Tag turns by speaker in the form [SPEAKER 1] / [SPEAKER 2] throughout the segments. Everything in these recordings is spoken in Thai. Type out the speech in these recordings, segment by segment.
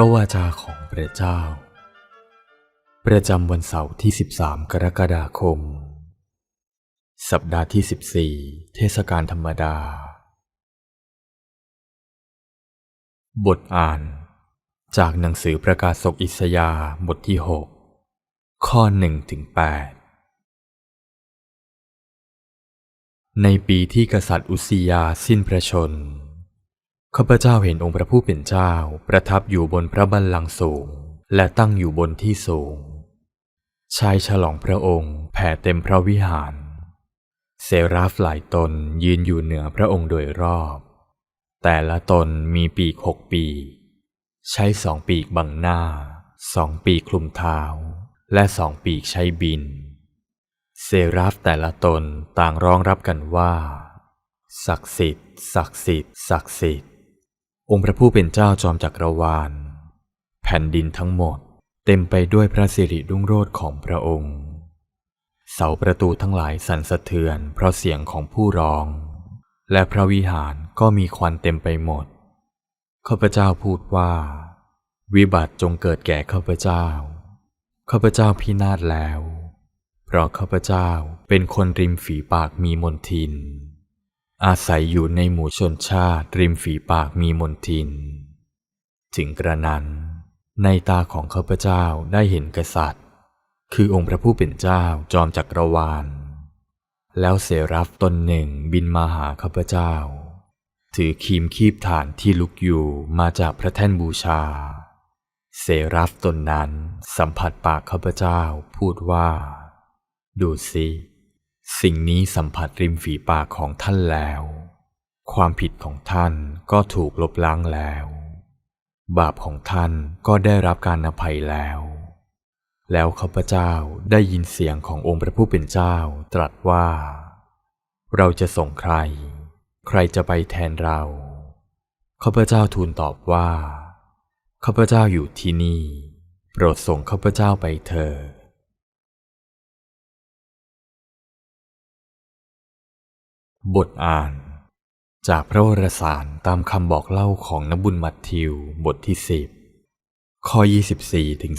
[SPEAKER 1] พระวาจาของพระเจ้า ประจำวันเสาร์ที่ 13 กรกฎาคม สัปดาห์ที่ 14 เทศกาลธรรมดา บทอ่าน จากหนังสือประกาศศกอิสยาบทที่ 6 ข้อ1ถึง8ในปีที่กษัตริย์อุสยาสิ้นพระชนม์ ข้าพเจ้าเห็นองค์พระผู้เป็นเจ้าประทับอยู่บนพระบัลลังก์สูง และตั้งอยู่บนที่สูง ชายฉลองพระองค์แผ่เต็มพระวิหาร เซราฟหลายตนยืนอยู่เหนือพระองค์โดยรอบ แต่ละตนมีปีกหกปี ใช้สองปีกบังหน้า สองปีกคลุมเท้า และสองปีกใช้บิน เซราฟแต่ละตนต่างร้องรับกันว่า ศักดิ์สิทธิ์ศักดิ์สิทธิ์ศักดิ์สิทธิ์ องค์พระผู้เป็นเจ้าจอมจักรวาล แผ่นดินทั้งหมด เต็มไปด้วยพระสิริรุ่งโรจน์ของพระองค์ เสาประตูทั้งหลายสั่นสะเทือนเพราะเสียงของผู้ร้อง และพระวิหารก็มีควันเต็มไปหมด ข้าพเจ้าพูดว่า วิบัติจงเกิดแก่ข้าพเจ้า ข้าพเจ้าพินาศแล้ว เพราะข้าพเจ้าเป็นคนริมฝีปากมีมนทิน อาศัยอยู่ในหมู่ชนชาติริมฝีปากมีมนทิน ถึงกระนั้น ในตาของข้าพเจ้าได้เห็นกษัตริย์ คือองค์พระผู้เป็นเจ้าจอมจักรวาล แล้วเสรับตนหนึ่งบินมาหาข้าพเจ้า ถือคีมคีบฐานที่ลุกอยู่มาจากพระแท่นบูชา เสรับตนนั้นสัมผัสปากข้าพเจ้าพูดว่า ดูสิ สิ่งนี้สัมผัสริมฝีปากของท่านแล้ว ความผิดของท่านก็ถูกลบล้างแล้ว บาปของท่านก็ได้รับการอภัยแล้ว แล้วข้าพเจ้าได้ยินเสียงขององค์พระผู้เป็นเจ้าตรัสว่า เราจะส่งใคร ใครจะไปแทนเราข้าพเจ้าทูลตอบว่าข้าพเจ้าอยู่ที่นี่ โปรดส่งข้าพเจ้าไปเถิด บทอ่าน จากพระวรสารตามคำบอกเล่าของนบุญมัทธิวบทที่สิบข้อ 24ถึง33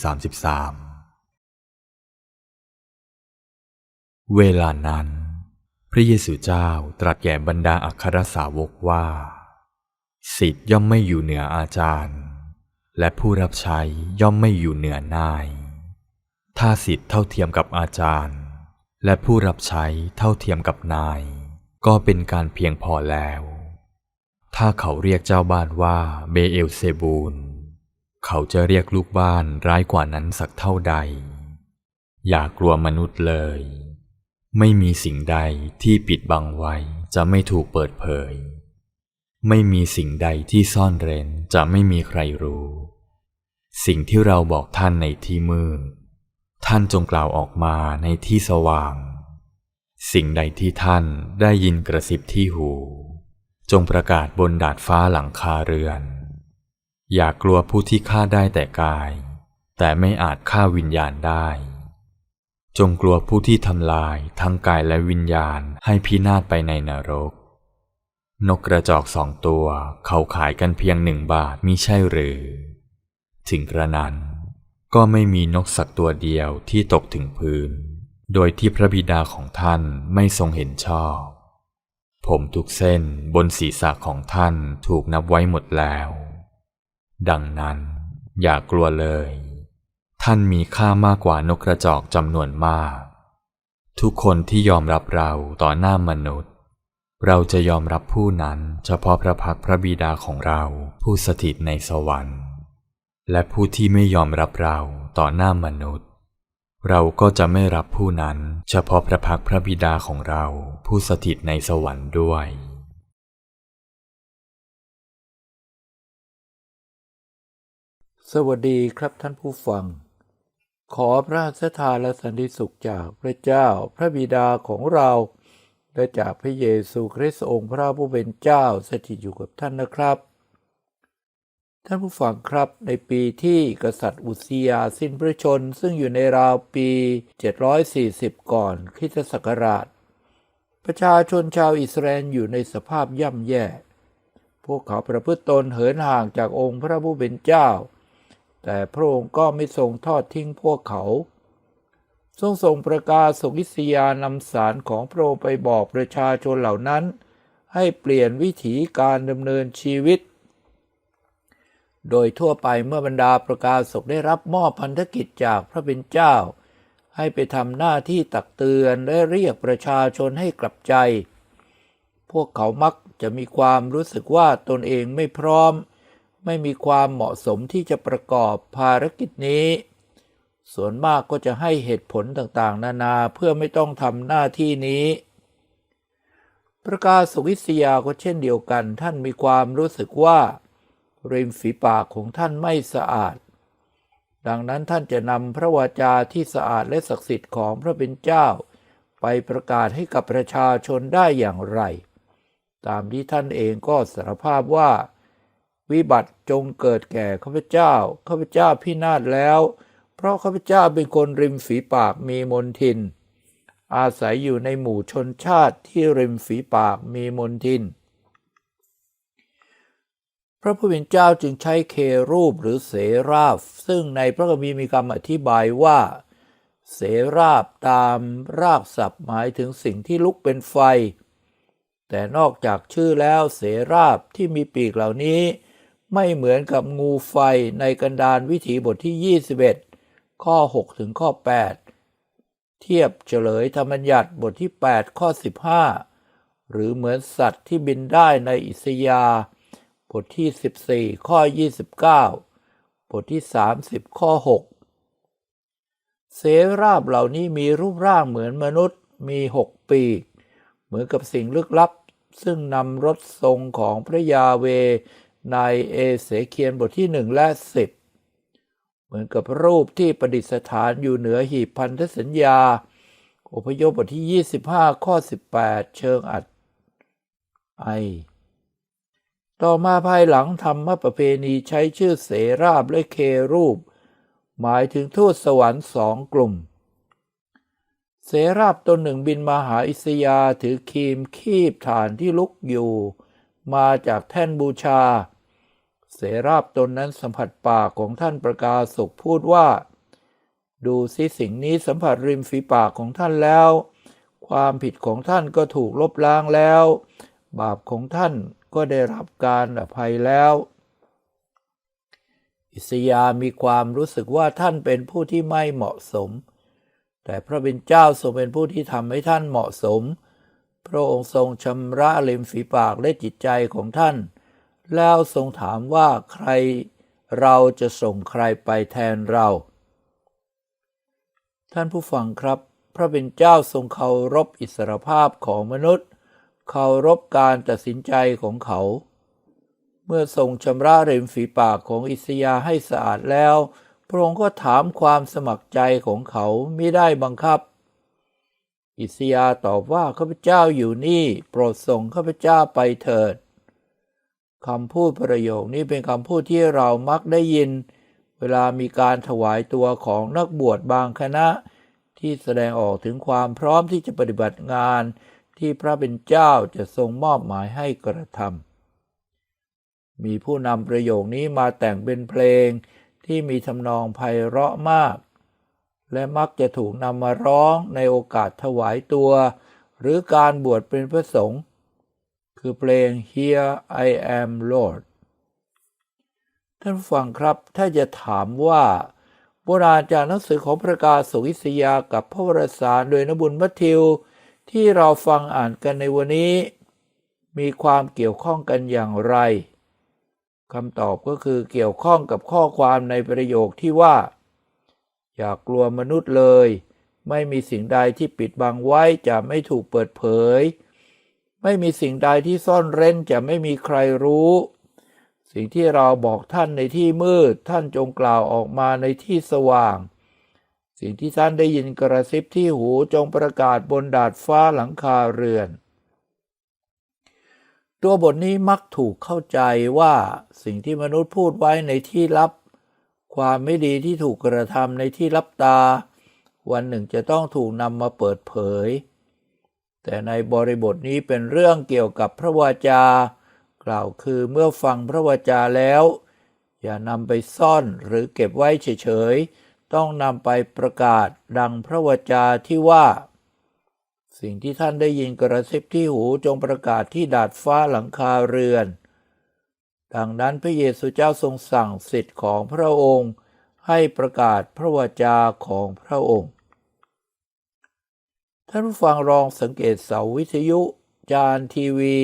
[SPEAKER 1] เวลานั้น พระเยซูเจ้าตรัสแก่บรรดาอัครสาวกว่า สิทธิ์ย่อมไม่อยู่เหนืออาจารย์ และผู้รับใช้ย่อมไม่อยู่เหนือนาย ถ้าสิทธิ์เท่าเทียมกับอาจารย์ และผู้รับใช้เท่าเทียมกับนาย ก็เป็นการเพียงพอแล้ว ถ้าเขาเรียกเจ้าบ้านว่าเบเอลเซบูล เขาจะเรียกลูกบ้านร้ายกว่านั้นสักเท่าใด อย่ากลัวมนุษย์เลย ไม่มีสิ่งใดที่ปิดบังไว้จะไม่ถูกเปิดเผย ไม่มีสิ่งใดที่ซ่อนเร้นจะไม่มีใครรู้ สิ่งที่เราบอกท่านในที่มืดท่านจงกล่าวออกมาในที่สว่าง สิ่งใดที่ท่านได้ยินกระซิบที่หู จงประกาศบนดาดฟ้าหลังคาเรือน อย่ากลัวผู้ที่ฆ่าได้แต่กาย แต่ไม่อาจฆ่าวิญญาณได้ จงกลัวผู้ที่ทำลายทั้งกายและวิญญาณให้พินาศไปในนรก นกกระจอกสองตัวเขาขายกันเพียงหนึ่งบาทมิใช่หรือ ถึงกระนั้นก็ไม่มีนกสักตัวเดียวที่ตกถึงพื้น โดยที่พระบิดาของท่านไม่ทรงเห็นชอบ ผมทุกเส้นบนศีรษะของท่านถูกนับไว้หมดแล้ว ดังนั้นอย่ากลัวเลย ท่านมีค่ามากกว่านกกระจอกจำนวนมาก ทุกคนที่ยอมรับเราต่อหน้ามนุษย์ เราจะยอมรับผู้นั้นเฉพาะพระพักพระบิดาของเราผู้สถิตในสวรรค์ และผู้ที่ไม่ยอมรับเราต่อหน้ามนุษย์ เราก็จะไม่รับผู้นั้น เฉพาะพระพักพระบิดาของเราผู้สถิตในสวรรค์ด้วย
[SPEAKER 2] สวัสดีครับท่านผู้ฟัง ขอพระสถานและสันติสุขจากพระเจ้าพระบิดาของเรา และจากพระเยซูคริสต์องค์พระผู้เป็นเจ้าสถิตอยู่กับท่านนะครับ ท่านผู้ฟังครับในปีที่กษัตริย์อุสยาสิ้นพระชน ซึ่งอยู่ในราวปี 740 ก่อนคริสตศักราช ประชาชนชาวอิสราเอลอยู่ในสภาพย่ำแย่ พวกเขาประพฤติตนเหินห่างจากองค์พระผู้เป็นเจ้า แต่พระองค์ก็ไม่ทรงทอดทิ้งพวกเขา ทรงส่งประกาศสุกิสยานำสารของพระองค์ไปบอกประชาชนเหล่านั้น ให้เปลี่ยนวิถีการดำเนินชีวิต โดยทั่วไปเมื่อบรรดาประกาศกได้รับมอบพันธกิจจากพระเป็นเจ้า ให้ไปทำหน้าที่ตักเตือนและเรียกประชาชนให้กลับใจ พวกเขามักจะมีความรู้สึกว่าตนเองไม่พร้อม ไม่มีความเหมาะสมที่จะประกอบภารกิจนี้ ส่วนมากก็จะให้เหตุผลต่างๆ นานาเพื่อไม่ต้องทำหน้าที่นี้ประกาศสุวิทยาก็เช่นเดียวกันท่านมีความรู้สึกว่า ริมฝีปากของท่านไม่สะอาด ดังนั้นท่านจะนำพระวาจาที่สะอาดและศักดิ์สิทธิ์ของพระเป็นเจ้า ไปประกาศให้กับประชาชนได้อย่างไร ตามที่ท่านเองก็สารภาพว่า วิบัติจงเกิดแก่ข้าพเจ้าข้าพเจ้าพินาศแล้ว เพราะข้าพเจ้าเป็นคนริมฝีปากมีมนทิน อาศัยอยู่ในหมู่ชนชาติที่ริมฝีปากมีมนทิน พระผู้เป็นเจ้าจึงใช้เครูปหรือเสราฟซึ่งในพระคัมภีร์มีคำอธิบายว่า เสราฟตามรากศัพท์หมายถึงสิ่งที่ลุกเป็นไฟ แต่นอกจากชื่อแล้วเสราฟที่มีปีกเหล่านี้ ไม่เหมือนกับงูไฟในกันดารวิถีบทที่ 21 ข้อ 6 ถึงข้อ 8 เทียบเฉลยธรรมัญญัติบทที่ 8 ข้อ 15 หรือเหมือนสัตว์ที่บินได้ในอิสยาห์ บทที่ 14 ข้อ 29 บทที่ 30 ข้อ 6 เสราบเหล่านี้มีรูปร่างเหมือนมนุษย์มีหกปีก เหมือนกับสิ่งลึกลับ ซึ่งนำรถทรงของพระยาเวในเอเสเคียนบทที่หนึ่งและสิบเหมือนกับรูปที่ประดิษฐานอยู่เหนือหีบพันธสัญญา อพยพบทที่ 25 ข้อ 18 เชิงอัดไอ ต่อมาภายหลังธรรมประเพณีใช้ชื่อเสราบและเครูป หมายถึงทูตสวรรค์สองกลุ่ม เสราบตนหนึ่งบินมาหาอิสยาถือคีมคีบฐานที่ลุกอยู่ มาจากแท่นบูชา เสราบตนนั้นสัมผัสปากของท่านประกาศสุขพูดว่า ดูสิสิ่งนี้สัมผัสริมฝีปากของท่านแล้ว ความผิดของท่านก็ถูกลบล้างแล้ว บาปของท่าน ก็ได้รับการอภัยแล้ว อิสยามีความรู้สึกว่าท่านเป็นผู้ที่ไม่เหมาะสม แต่พระบิดาเจ้าทรงเป็นผู้ที่ทำให้ท่านเหมาะสม พระองค์ทรงชำระริมฝีปากและจิตใจของท่าน แล้วทรงถามว่าใครเราจะส่งใครไปแทนเรา ท่านผู้ฟังครับ พระบิดาเจ้าทรงเคารพอิสรภาพของมนุษย์ เคารพการตัดสินใจของเขา เมื่อทรงชำระริมฝีปากของอิสยาให้สะอาดแล้ว พระองค์ก็ถามความสมัครใจของเขาไม่ได้บังคับ อิสยาตอบว่าข้าพเจ้าอยู่นี่ โปรดส่งข้าพเจ้าไปเถิดคำพูดประโยคนี้เป็นคำพูดที่เรามักได้ยิน เวลามีการถวายตัวของนักบวชบางคณะ ที่แสดงออกถึงความพร้อมที่จะปฏิบัติงาน ที่พระเป็นเจ้าจะทรงมอบหมายให้กระทำมีผู้นำประโยคนี้มาแต่งเป็นเพลงที่มีทำนองไพเราะมาก และมักจะถูกนำมาร้องในโอกาสถวายตัว หรือการบวชเป็นพระสงฆ์คือเพลง Here I Am Lord ท่านฟังครับถ้าจะถามว่าโบราณจากหนังสือของประกาศสุวิสยากับพระวรสารโดยนบุญมัทธิว ที่เราฟังอ่านกันในวันนี้ มีความเกี่ยวข้องกันอย่างไรคำตอบก็คือเกี่ยวข้องกับข้อความในประโยคที่ว่า อย่ากกลัวมนุษย์เลย ไม่มีสิ่งใดที่ปิดบังไว้จะไม่ถูกเปิดเผย ไม่มีสิ่งใดที่ซ่อนเร้นจะไม่มีใครรู้ สิ่งที่เราบอกท่านในที่มืดท่านจงกล่าวออกมาในที่สว่าง สิ่งที่ท่านได้ยินกระซิบที่หูจงประกาศบนดาดฟ้าหลังคาเรือน ตัวบทนี้มักถูกเข้าใจว่าสิ่งที่มนุษย์พูดไว้ในที่ลับ ความไม่ดีที่ถูกกระทำในที่ลับตา วันหนึ่งจะต้องถูกนำมาเปิดเผย แต่ในบริบทนี้เป็นเรื่องเกี่ยวกับพระวาจา กล่าวคือเมื่อฟังพระวาจาแล้ว อย่านำไปซ่อนหรือเก็บไว้เฉยๆ ต้องนำไปประกาศดังพระวจาที่ว่า สิ่งที่ท่านได้ยินกระซิบที่หูจงประกาศที่ดาดฟ้าหลังคาเรือน ดังนั้นพระเยซูเจ้าทรงสั่งสิทธิ์ของพระองค์ ให้ประกาศพระวจาของพระองค์ท่านผู้ฟังลองสังเกตเสาวิทยุ จานทีวี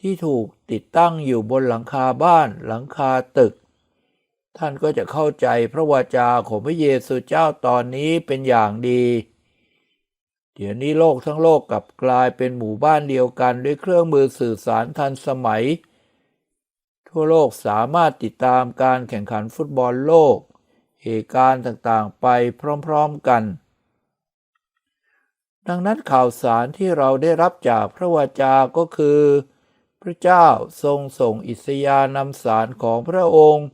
[SPEAKER 2] ที่ถูกติดตั้งอยู่บนหลังคาบ้านหลังคาตึก ท่านก็จะเข้าใจพระวจาของพระเยซูเจ้าตอนนี้เป็นอย่างดี เดี๋ยวนี้โลกทั้งโลกกลับกลายเป็นหมู่บ้านเดียวกันด้วยเครื่องมือสื่อสารทันสมัย ทั่วโลกสามารถติดตามการแข่งขันฟุตบอลโลก เหตุการณ์ต่างๆ ไปพร้อมๆกัน ดังนั้นข่าวสารที่เราได้รับจากพระวจาก็คือ พระเจ้าทรงส่งอิสยานำสารของพระองค์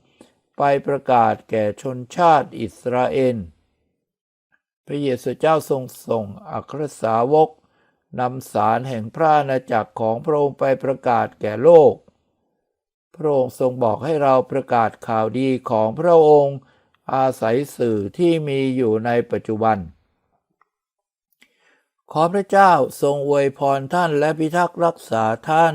[SPEAKER 2] ไปประกาศแก่ชนชาติอิสราเอล พระเยซูเจ้าทรงส่งอัครสาวกนำสารแห่งพระอาณาจักรของพระองค์ไปประกาศแก่โลก พระองค์ทรงบอกให้เราประกาศข่าวดีของพระองค์อาศัยสื่อที่มีอยู่ในปัจจุบัน ขอพระเจ้าทรงอวยพรท่านและพิทักษ์รักษาท่าน